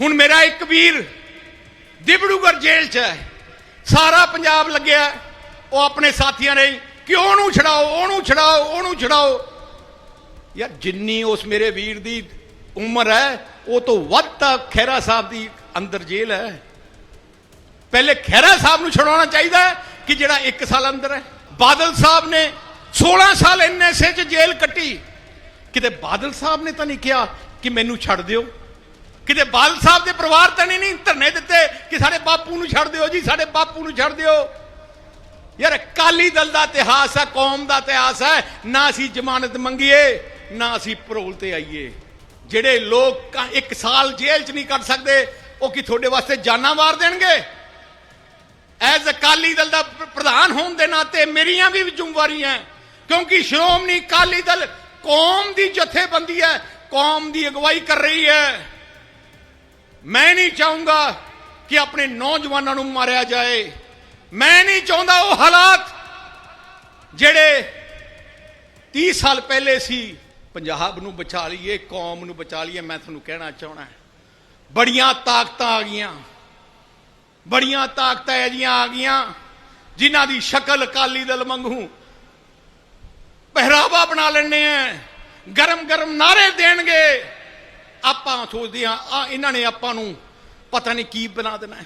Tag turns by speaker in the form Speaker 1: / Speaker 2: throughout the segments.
Speaker 1: ਹੁਣ ਮੇਰਾ ਇੱਕ ਵੀਰ ਦਿਬੜੂਗੜ ਜੇਲ੍ਹ 'ਚ ਹੈ। ਸਾਰਾ ਪੰਜਾਬ ਲੱਗਿਆ ਉਹ ਆਪਣੇ ਸਾਥੀਆਂ ਨੇ ਕਿ ਉਹਨੂੰ ਛਡਾਓ ਉਹਨੂੰ ਛਡਾਓ ਉਹਨੂੰ ਛਡਾਓ? ਯਾਰ ਜਿੰਨੀ ਉਸ ਮੇਰੇ ਵੀਰ ਦੀ ਉਮਰ ਹੈ, ਉਹ ਤੋਂ ਵੱਧ ਤਾਂ ਖਹਿਰਾ ਸਾਹਿਬ ਦੀ ਅੰਦਰ ਜੇਲ੍ਹ ਹੈ। ਪਹਿਲੇ ਖਹਿਰਾ ਸਾਹਿਬ ਨੂੰ ਛਡਾਉਣਾ ਚਾਹੀਦਾ ਕਿ ਜਿਹੜਾ 1 ਸਾਲ ਅੰਦਰ ਹੈ। ਬਾਦਲ ਸਾਹਿਬ ਨੇ 16 ਸਾਲ ਐਨਐਸਏ 'ਚ ਜੇਲ੍ਹ ਕੱਟੀ। ਕਿਤੇ ਬਾਦਲ ਸਾਹਿਬ ਨੇ ਤਾਂ ਨਹੀਂ ਕਿਹਾ ਕਿ ਮੈਨੂੰ ਛੱਡ ਦਿਓ? ਕਿਤੇ ਬਾਲ ਸਾਹਿਬ ਦੇ ਪਰਿਵਾਰ ਤਾਂ ਨਹੀਂ ਧਰਨੇ ਦਿੱਤੇ ਕਿ ਸਾਡੇ ਬਾਪੂ ਨੂੰ ਛੱਡ ਦਿਓ ਜੀ, ਸਾਡੇ ਬਾਪੂ ਨੂੰ ਛੱਡ ਦਿਓ। ਯਾਰ, ਅਕਾਲੀ ਦਲ ਦਾ ਇਤਿਹਾਸ ਹੈ, ਕੌਮ ਦਾ ਇਤਿਹਾਸ ਹੈ। ਨਾ ਅਸੀਂ ਜ਼ਮਾਨਤ ਮੰਗੀਏ, ਨਾ ਅਸੀਂ ਪਰੋਲ ਤੇ ਆਈਏ। ਜਿਹੜੇ ਲੋਕ ਇੱਕ ਸਾਲ ਜੇਲ੍ਹ 'ਚ ਨਹੀਂ ਕੱਢ ਸਕਦੇ, ਉਹ ਕੀ ਤੁਹਾਡੇ ਵਾਸਤੇ ਜਾਨਾਂ ਵਾਰ ਦੇਣਗੇ? ਐਜ਼ ਅਕਾਲੀ ਦਲ ਦਾ ਪ੍ਰਧਾਨ ਹੋਣ ਦੇ ਨਾਤੇ ਮੇਰੀਆਂ ਵੀ ਜ਼ਿੰਮੇਵਾਰੀਆਂ ਕਿਉਂਕਿ ਸ਼੍ਰੋਮਣੀ ਅਕਾਲੀ ਦਲ ਕੌਮ ਦੀ ਜਥੇਬੰਦੀ ਹੈ, ਕੌਮ ਦੀ ਅਗਵਾਈ ਕਰ ਰਹੀ ਹੈ। ਮੈਂ ਨਹੀਂ ਚਾਹੂੰਗਾ ਕਿ ਆਪਣੇ ਨੌਜਵਾਨਾਂ ਨੂੰ ਮਾਰਿਆ ਜਾਏ। ਮੈਂ ਨਹੀਂ ਚਾਹੁੰਦਾ ਉਹ ਹਾਲਾਤ ਜਿਹੜੇ 30 ਸਾਲ ਪਹਿਲੇ ਸੀ। ਪੰਜਾਬ ਨੂੰ ਬਚਾ ਲਈਏ, ਕੌਮ ਨੂੰ ਬਚਾ ਲਈਏ, ਮੈਂ ਤੁਹਾਨੂੰ ਕਹਿਣਾ ਚਾਹਣਾ ਬੜੀਆਂ ਤਾਕਤਾਂ ਆ ਗਈਆਂ। ਬੜੀਆਂ ਤਾਕਤਾਂ ਐਜੀਆਂ ਆ ਗਈਆਂ, ਜਿਨ੍ਹਾਂ ਦੀ ਸ਼ਕਲ ਅਕਾਲੀ ਦਲ ਵਾਂਗੂ ਪਹਿਰਾਵਾ ਬਣਾ ਲੈਣੇ ਆ ਗਰਮ ਗਰਮ ਨਾਰੇ ਦੇਣਗੇ। ਆਪਾਂ ਸੋਚਦੇ ਆ ਆ ਇਹਨਾਂ ਨੇ ਆਪਾਂ ਨੂੰ ਪਤਾ ਨਹੀਂ ਕੀ ਬਣਾ ਦੇਣਾ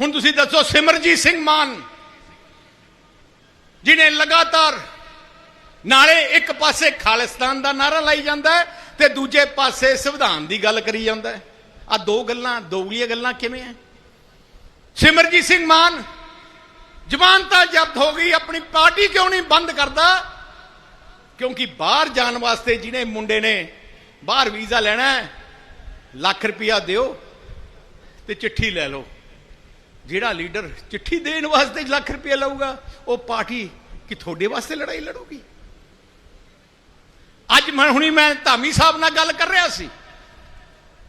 Speaker 1: ਹੁਣ ਤੁਸੀਂ ਦੱਸੋ ਸਿਮਰਜੀਤ ਸਿੰਘ ਮਾਨ, ਜਿਹਨੇ ਲਗਾਤਾਰ ਨਾਲੇ ਇੱਕ ਪਾਸੇ ਖਾਲਿਸਤਾਨ ਦਾ ਨਾਰਾ ਲਾਈ ਜਾਂਦਾ ਤੇ ਦੂਜੇ ਪਾਸੇ ਸੰਵਿਧਾਨ ਦੀ ਗੱਲ ਕਰੀ ਜਾਂਦਾ ਹੈ। ਆ ਦੋ ਗੱਲਾਂ ਦੋਗਲੀਆਂ ਗੱਲਾਂ ਕਿਵੇਂ ਹੈ? ਸਿਮਰਜੀਤ ਸਿੰਘ ਮਾਨ ਜ਼ਮਾਨਤਾਂ ਜ਼ਬਤ ਹੋ ਗਈ, ਆਪਣੀ ਪਾਰਟੀ ਕਿਉਂ ਨਹੀਂ ਬੰਦ ਕਰਦਾ? ਕਿਉਂਕਿ ਬਾਹਰ ਜਾਣ ਵਾਸਤੇ ਜਿਹਨੇ ਮੁੰਡੇ ਨੇ ਬਾਹਰ ਵੀਜ਼ਾ ਲੈਣਾ ਹੈ, ਲੱਖ ਰੁਪਇਆ ਦਿਓ ਤੇ ਚਿੱਠੀ ਲੈ ਲਓ। ਜਿਹੜਾ ਲੀਡਰ ਚਿੱਠੀ ਦੇਣ ਵਾਸਤੇ ਲੱਖ ਰੁਪਇਆ ਲਊਗਾ, ਉਹ ਪਾਰਟੀ ਕਿ ਤੁਹਾਡੇ ਵਾਸਤੇ ਲੜਾਈ ਲੜੂਗੀ? ਅੱਜ ਮੈਂ ਹੁਣੀ ਮੈਂ ਧਾਮੀ ਸਾਹਿਬ ਨਾਲ ਗੱਲ ਕਰ ਰਿਹਾ ਸੀ।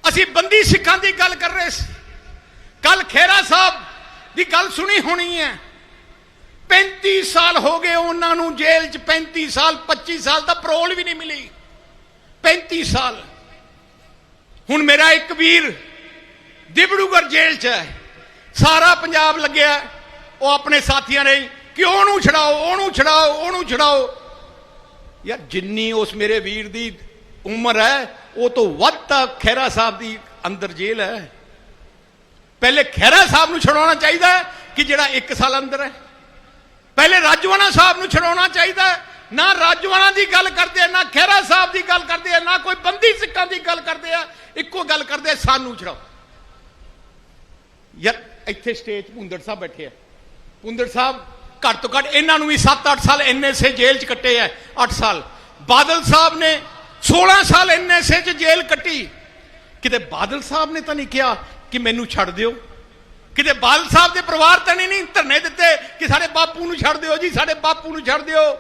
Speaker 1: ਅਸੀਂ ਬੰਦੀ ਸਿੱਖਾਂ ਦੀ ਗੱਲ ਕਰ ਰਹੇ ਸੀ। ਕੱਲ ਖੇਰਾ ਸਾਹਿਬ ਦੀ ਗੱਲ ਸੁਣੀ ਹੋਣੀ ਹੈ। 35 ਸਾਲ ਹੋ ਗਏ ਉਹਨਾਂ ਨੂੰ ਜੇਲ੍ਹ 'ਚ 35 ਸਾਲ 25 ਸਾਲ ਤਾਂ ਪਰੋਲ ਵੀ ਨਹੀਂ ਮਿਲੀ। 35 ਸਾਲ। ਹੁਣ ਮੇਰਾ ਇੱਕ ਵੀਰ ਦਿਬੜੂਗੜ ਜੇਲ੍ਹ 'ਚ ਹੈ। ਸਾਰਾ ਪੰਜਾਬ ਲੱਗਿਆ। ਉਹ ਆਪਣੇ ਸਾਥੀਆਂ ਨੇ ਕਿ ਉਹਨੂੰ ਛਡਾਓ ਉਹਨੂੰ ਛਡਾਓ ਉਹਨੂੰ ਛਡਾਓ। ਯਾਰ ਜਿੰਨੀ ਉਸ ਮੇਰੇ ਵੀਰ ਦੀ ਉਮਰ ਹੈ, ਉਹ ਤੋਂ ਵੱਧ ਤਾਂ ਖਹਿਰਾ ਸਾਹਿਬ ਦੀ ਅੰਦਰ ਜੇਲ੍ਹ ਹੈ। ਪਹਿਲੇ ਖਹਿਰਾ ਸਾਹਿਬ ਨੂੰ ਛਡਾਉਣਾ ਚਾਹੀਦਾ ਕਿ ਜਿਹੜਾ 1 ਸਾਲ ਅੰਦਰ ਹੈ। ਪਹਿਲੇ ਰਾਜਵਾਨਾ ਸਾਹਿਬ ਨੂੰ ਛਡਾਉਣਾ ਚਾਹੀਦਾ ਨਾ ਰਾਜਵਾਨਾ ਦੀ ਗੱਲ ਕਰਦੇ, ਨਾ ਖਹਿਰਾ ਸਾਹਿਬ ਦੀ ਗੱਲ ਕਰਦੇ ਆ ਨਾ ਕੋਈ ਬੰਦੀ ਸਿੱਖਾਂ ਦੀ ਗੱਲ ਕਰਦੇ ਆ ਇੱਕੋ ਗੱਲ ਕਰਦੇ ਆ ਸਾਨੂੰ ਛਡਾਓ। ਯਾਰ, ਇੱਥੇ ਸਟੇਜ ਭੁੰਦੜ ਸਾਹਿਬ ਬੈਠੇ ਆ। ਭੁੰਦੜ ਸਾਹਿਬ, ਘੱਟ ਤੋਂ ਘੱਟ ਇਹਨਾਂ ਨੂੰ ਵੀ 7-8 ਸਾਲ ਐਨਐਸਏ ਜੇਲ੍ਹ 'ਚ ਕੱਟੇ ਆ 8 ਸਾਲ। ਬਾਦਲ ਸਾਹਿਬ ਨੇ 16 ਸਾਲ ਐਨਐਸਏ 'ਚ ਜੇਲ੍ਹ ਕੱਟੀ। ਕਿਤੇ ਬਾਦਲ ਸਾਹਿਬ ਨੇ ਤਾਂ ਨਹੀਂ ਕਿਹਾ ਕਿ ਮੈਨੂੰ ਛੱਡ ਦਿਓ? ਕਿਤੇ ਬਾਦਲ ਸਾਹਿਬ ਦੇ ਪਰਿਵਾਰ ਤਾਂ ਨਹੀਂ ਨਹੀਂ ਧਰਨੇ ਦਿੱਤੇ ਕਿ ਸਾਡੇ ਬਾਪੂ ਨੂੰ ਛੱਡ ਦਿਓ ਜੀ, ਸਾਡੇ ਬਾਪੂ ਨੂੰ ਛੱਡ ਦਿਓ।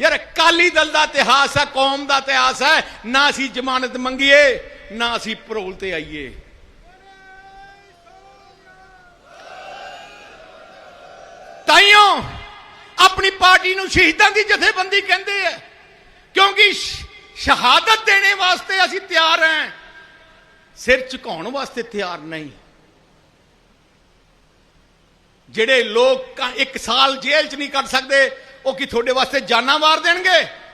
Speaker 1: ਯਾਰ, ਅਕਾਲੀ ਦਲ ਦਾ ਇਤਿਹਾਸ ਹੈ, ਕੌਮ ਦਾ ਇਤਿਹਾਸ ਹੈ, ਨਾ ਅਸੀਂ ਜ਼ਮਾਨਤ ਮੰਗੀਏ। ਨਾ ਅਸੀਂ ਭਰੋਲ ਤੇ ਆਈਏ। ਤਾਈਓ, ਆਪਣੀ ਪਾਰਟੀ ਨੂੰ ਸ਼ਹੀਦਾਂ ਦੀ ਜਥੇਬੰਦੀ ਕਹਿੰਦੇ ਆ। ਕਿਉਂਕਿ ਸ਼ਹਾਦਤ ਦੇਣੇ ਵਾਸਤੇ ਅਸੀਂ ਤਿਆਰ ਹਾਂ ਸਿਰ ਝੁਕਾਉਣ ਵਾਸਤੇ ਤਿਆਰ ਨਹੀਂ। ਜਿਹੜੇ ਲੋਕ ਇੱਕ ਸਾਲ ਜੇਲ੍ਹ 'ਚ ਨਹੀਂ ਕੱਢ ਸਕਦੇ, ਉਹ ਕੀ ਤੁਹਾਡੇ ਵਾਸਤੇ ਜਾਨਾਂ ਮਾਰ ਦੇਣਗੇ?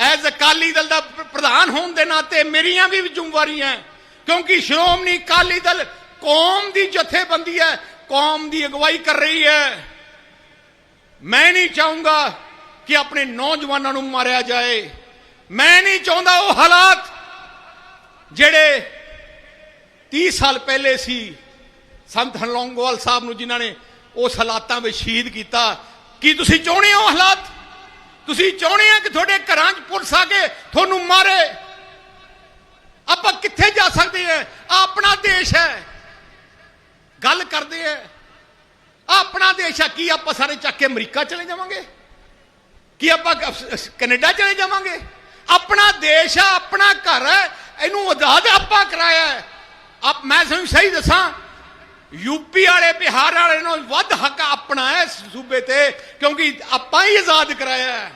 Speaker 1: ਐਜ਼ ਅਕਾਲੀ ਦਲ ਦਾ ਪ੍ਰਧਾਨ ਹੋਣ ਦੇ ਨਾਤੇ ਮੇਰੀਆਂ ਵੀ ਜ਼ਿੰਮੇਵਾਰੀਆਂ ਕਿਉਂਕਿ ਸ਼੍ਰੋਮਣੀ ਅਕਾਲੀ ਦਲ ਕੌਮ ਦੀ ਜਥੇਬੰਦੀ ਹੈ ਕੌਮ ਦੀ ਅਗਵਾਈ ਕਰ ਰਹੀ ਹੈ ਮੈਂ ਨਹੀਂ ਚਾਹੂੰਗਾ ਕਿ ਆਪਣੇ ਨੌਜਵਾਨਾਂ ਨੂੰ ਮਾਰਿਆ ਜਾਏ। ਮੈਂ ਨਹੀਂ ਚਾਹੁੰਦਾ ਉਹ ਹਾਲਾਤ ਜਿਹੜੇ 30 ਸਾਲ ਪਹਿਲੇ ਸੀ। ਸੰਤ ਹਰਲੌਂਗੋਵਾਲ ਸਾਹਿਬ ਨੂੰ ਜਿਨ੍ਹਾਂ ਨੇ ਉਸ ਹਾਲਾਤਾਂ ਵਿੱਚ ਸ਼ਹੀਦ ਕੀਤਾ। ਕੀ ਤੁਸੀਂ ਚਾਹੁੰਦੇ ਹੋ ਹਾਲਾਤ? ਤੁਸੀਂ ਚਾਹੁੰਦੇ ਆ ਕਿ ਤੁਹਾਡੇ ਘਰਾਂ 'ਚ ਪੁਲਿਸ ਆ ਕੇ ਤੁਹਾਨੂੰ ਮਾਰੇ? ਆਪਾਂ ਕਿੱਥੇ ਜਾ ਸਕਦੇ ਆ? ਆਹ ਆਪਣਾ ਦੇਸ਼ ਹੈ। ਗੱਲ ਕਰਦੇ ਆ। ਆਹ ਆਪਣਾ ਦੇਸ਼ ਆ। ਕੀ ਆਪਾਂ ਸਾਰੇ ਚੱਕ ਕੇ ਅਮਰੀਕਾ ਚਲੇ ਜਾਵਾਂਗੇ? ਕੀ ਆਪਾਂ ਕ- ਕੈਨੇਡਾ ਚਲੇ ਜਾਵਾਂਗੇ? ਆਪਣਾ ਦੇਸ਼ ਆ, ਆਪਣਾ ਘਰ ਹੈ। ਇਹਨੂੰ ਆਜ਼ਾਦ ਆਪਾਂ ਕਰਾਇਆ ਆਪ, ਮੈਂ ਤੁਹਾਨੂੰ ਸਹੀ ਦੱਸਾਂ ਯੂਪੀ ਵਾਲੇ, ਬਿਹਾਰ ਵਾਲੇ ਨੂੰ ਵੱਧ ਹੱਕ ਆਪਣਾ ਹੈ ਸੂਬੇ ਤੇ, ਕਿਉਂਕਿ ਆਪਾਂ ਹੀ ਆਜ਼ਾਦ ਕਰਾਇਆ ਹੈ।